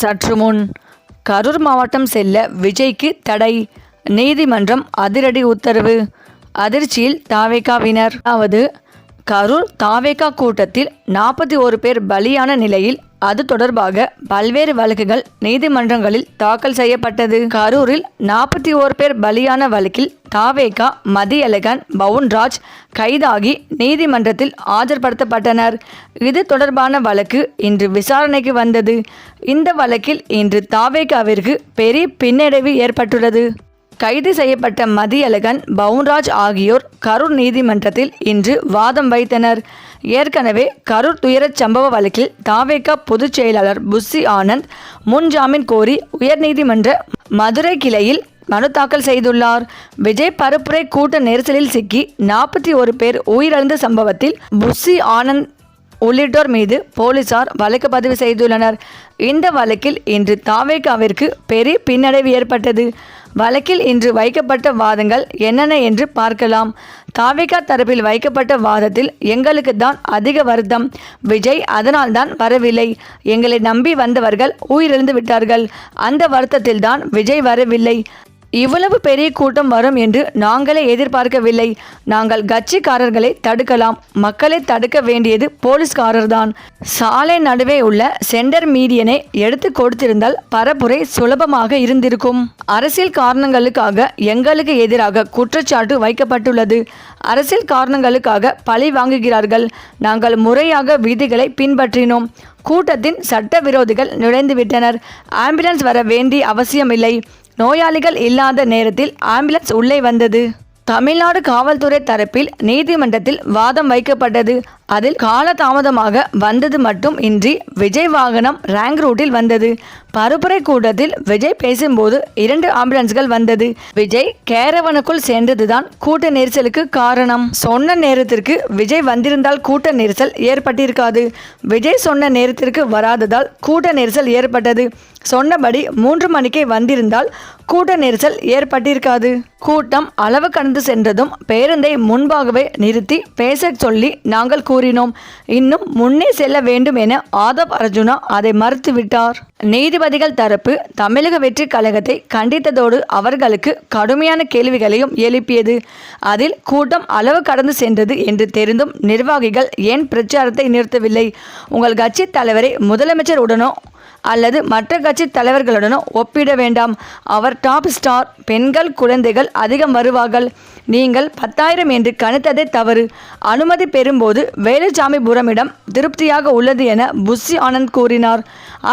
சற்று முன் கரூர் மாவட்டம் செல்ல விஜய்க்கு தடை. நீதிமன்றம் அதிரடி உத்தரவு. அதிர்ச்சியில் தாவேகாவினர். அதாவது கரூர் தாவேகா கூட்டத்தில் நாற்பத்தி ஒரு பேர் பலியான நிலையில் அது தொடர்பாக பல்வேறு வழக்குகள் நீதிமன்றங்களில் தாக்கல் செய்யப்பட்டது. கரூரில் நாற்பத்தி ஓரு பேர் பலியான வழக்கில் தாவேகா மதியழகன் பவுன்ராஜ் கைதாகி நீதிமன்றத்தில் ஆஜர்படுத்தப்பட்டனர். இது தொடர்பான வழக்கு இன்று விசாரணைக்கு வந்தது. இந்த வழக்கில் இன்று தாவேகாவிற்கு பெரிய பின்னடைவு ஏற்பட்டுள்ளது. கைது செய்யப்பட்ட மதியழகன் பவுன்ராஜ் ஆகியோர் கரூர் நீதிமன்றத்தில் இன்று வாதம் வைத்தனர். ஏற்கனவே கரூர் துயரச் சம்பவ வழக்கில் தாவேகா பொதுச் செயலாளர் புஸ்ஸி ஆனந்த் முன் ஜாமீன் கோரி உயர்நீதிமன்ற மதுரை கிளையில் மனு தாக்கல் செய்துள்ளார். விஜய் பரப்புரை கூட்ட நெரிசலில் சிக்கி நாற்பத்தி ஒரு பேர் உயிரிழந்த சம்பவத்தில் புஸ்ஸி ஆனந்த் உள்ளிட்டோர் மீது போலீசார் வழக்கு பதிவு செய்துள்ளனர். இந்த வழக்கில் இன்று தாவேகாவிற்கு பெரிய பின்னடைவு ஏற்பட்டது. வழக்கில் இன்று வைக்கப்பட்ட வாதங்கள் என்னென்ன என்று பார்க்கலாம். தாவேகா தரப்பில் வைக்கப்பட்ட வாதத்தில் எங்களுக்கு தான் அதிக வருத்தம். விஜய் அதனால்தான் வரவில்லை. எங்களை நம்பி வந்தவர்கள் உயிரிழந்து விட்டார்கள். அந்த வருத்தத்தில் தான் விஜய் வரவில்லை. இவ்வளவு பெரிய கூட்டம் வரும் என்று நாங்களே எதிர்பார்க்கவில்லை. நாங்கள் கட்சிக்காரர்களை தடுக்கலாம். மக்களை தடுக்க வேண்டியது போலீஸ்காரர்தான். சாலை நடுவே உள்ள சென்டர் மீடியனை எடுத்து கொடுத்திருந்தால் பரப்புரை சுலபமாக இருந்திருக்கும். அரசியல் காரணங்களுக்காக எங்களுக்கு எதிராக குற்றச்சாட்டு வைக்கப்பட்டுள்ளது. அரசியல் காரணங்களுக்காக பழி வாங்குகிறார்கள். நாங்கள் முறையாக விதிகளை பின்பற்றினோம். கூட்டத்தின் சட்டவிரோதிகள் நுழைந்துவிட்டனர். ஆம்புலன்ஸ் வர வேண்டிய அவசியமில்லை. நோயாளிகள் இல்லாத நேரத்தில் ஆம்புலன்ஸ் உள்ளே வந்தது. தமிழ்நாடு காவல்துறை தரப்பில் நீதிமன்றத்தில் வாதம் வைக்கப்பட்டது. அதில் காலதாமதமாக வந்தது மட்டும் இன்றி விஜய் வாகனம் ரேங்க் ரூட்டில் வந்தது. பருப்புரை கூட்டத்தில் விஜய் பேசும்போது இரண்டு ஆம்புலன்ஸ்கள் வந்தது. விஜய் கேரவனுக்குள் சென்றதுதான் கூட்ட நெரிசலுக்கு காரணம். சொன்ன நேரத்திற்கு விஜய் வந்திருந்தால் கூட்ட நெரிசல் ஏற்பட்டிருக்காது. விஜய் சொன்ன நேரத்திற்கு வராததால் கூட்ட நெரிசல் ஏற்பட்டது. சொன்னபடி மூன்று மணிக்கே வந்திருந்தால் கூட்ட நெரிசல் ஏற்பட்டிருக்காது. கூட்டம் அளவு கடந்து சென்றதும் பேருந்தை முன்பாகவே நிறுத்தி பேசச் சொல்லி நாங்கள் கூறினோம். இன்னும் முன்னே செல்ல வேண்டும் என ஆதவ் அர்ஜுனா அதை மறுத்துவிட்டார். நீதிபதிகள் தரப்பு தமிழக வெற்றி கழகத்தை கண்டித்ததோடு அவர்களுக்கு கடுமையான கேள்விகளையும் எழுப்பியது. அதில் கூட்டம் அளவு கடந்து சென்றது என்று தெரிந்தும் நிர்வாகிகள் ஏன் பிரச்சாரத்தை நிறுத்தவில்லை? உங்கள் கட்சி தலைவரை முதலமைச்சர் உடனோ அல்லது மற்ற கட்சி தலைவர்களுடனும் ஒப்பிட வேண்டாம். அவர் டாப் ஸ்டார் பெண்கள் குழந்தைகள் அதிகம் வருவார்கள். நீங்கள் பத்தாயிரம் என்று கணித்ததே தவறு. அனுமதி பெறும்போது வேலுசாமிபுரமிடம் திருப்தியாக உள்ளது என புஷி ஆனந்த் கூறினார்.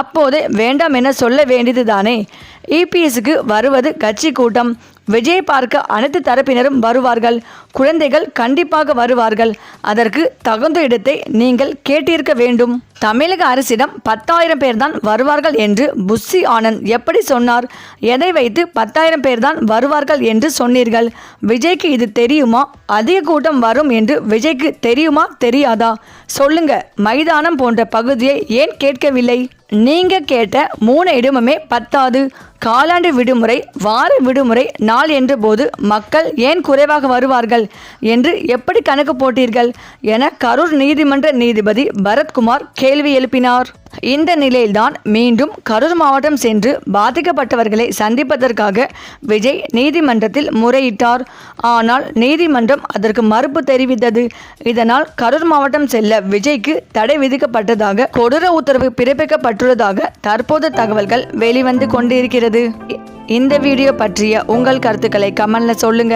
அப்போதே வேண்டாம் என சொல்ல வேண்டியதுதானே. இபிஎஸ்க்கு வருவது கட்சி கூட்டம். விஜய் பார்க்க அனைத்து தரப்பினரும் வருவார்கள். குழந்தைகள் கண்டிப்பாக வருவார்கள். அதற்கு தகுந்த இடத்தை நீங்கள் கேட்டிருக்க வேண்டும். தமிழக அரசிடம் பத்தாயிரம் பேர்தான் வருவார்கள் என்று புஷி ஆனந்த் எப்படி சொன்னார்? எதை வைத்து பத்தாயிரம் பேர்தான் வருவார்கள் என்று சொன்னீர்கள்? விஜய்க்கு இது தெரியுமா? அதிக கூட்டம் வரும் என்று விஜய்க்கு தெரியுமா? தெரியாதா? சொல்லுங்க. மைதானம் போன்ற பகுதியை ஏன் கேட்கவில்லை? நீங்கள் கேட்ட மூணு இடமுமே பத்தாது. காலாண்டு விடுமுறை வார விடுமுறை நாள் என்ற போது மக்கள் ஏன் குறைவாக வருவார்கள் என்று எப்படி கணக்கு போட்டீர்கள்? என கரூர் நீதிமன்ற நீதிபதி பரத்குமார் கேள்வி எழுப்பினார். இந்த நிலையில்தான் மீண்டும் கரூர் மாவட்டம் சென்று பாதிக்கப்பட்டவர்களை சந்திப்பதற்காக விஜய் நீதிமன்றத்தில் முறையிட்டார். ஆனால் நீதிமன்றம் அதற்கு மறுப்பு தெரிவித்தது. இதனால் கரூர் மாவட்டம் செல்ல விஜய்க்கு தடை விதிக்கப்பட்டதாக கொடூர உத்தரவு பிறப்பிக்கப்பட்டுள்ளதாக தற்போது தகவல்கள் வெளிவந்து கொண்டிருக்கிறது. இந்த வீடியோ பற்றிய உங்கள் கருத்துக்களை கமெண்ட்ல சொல்லுங்க.